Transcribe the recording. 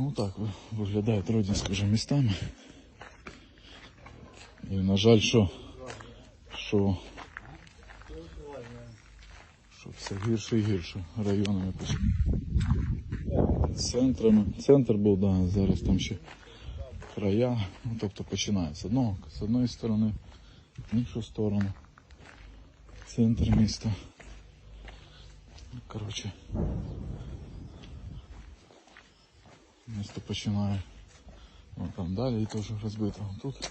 Ну так ви- виглядають Родінськ вже містами. І на жаль, що, що, що все гірше і гірше районами. Центрами. Центр був, да, зараз там ще края. Ну, тобто починає з одного, з одної сторони, в іншу сторону. Центр міста. Коротше. Місто починає. Вон там далі теж розбито. Тут